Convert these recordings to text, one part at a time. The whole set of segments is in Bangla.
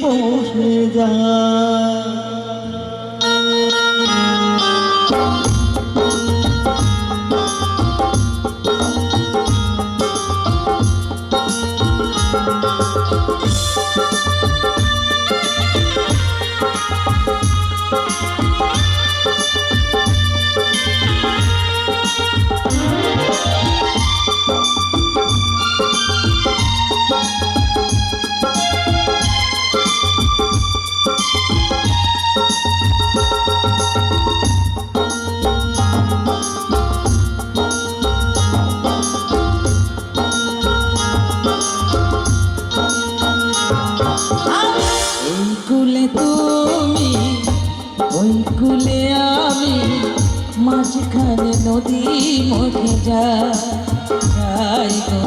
বসে যা Thank. ওই কুলে আমি মাঝখানে নদী মুখে যাই গো।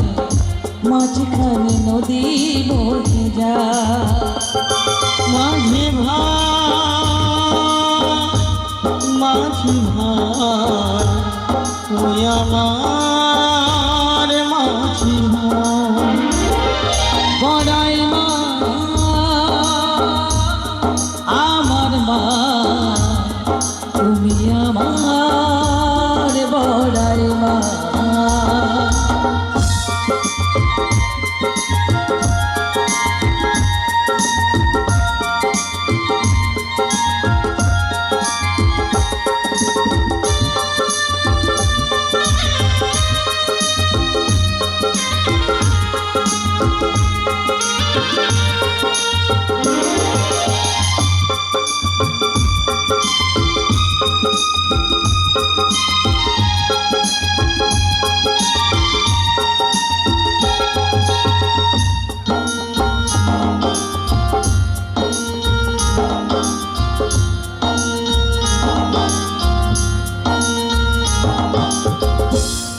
মাঝখানে নদী মুখে যা মাঝে ভা মাঝি ভা আমার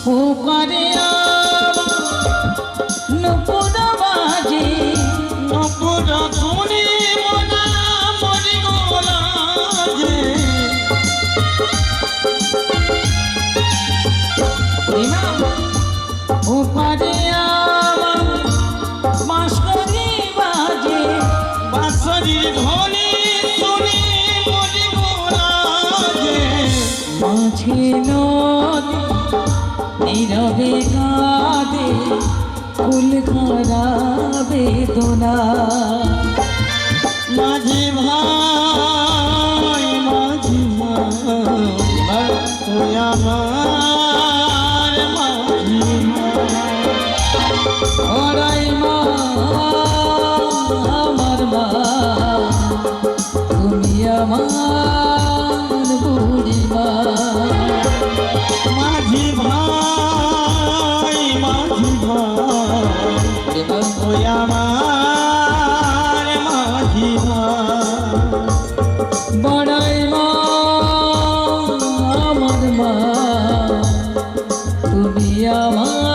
পুকারে নুপুর মাঝে নদী, নীরবে কাঁদে, ফুল খারা মাঝি ভাই, মাঝি মাঝি মা, আমার মা, তুমি আমার তুই আমার মাঝি ভাই বড়াই মা আমার মা তুমি আমার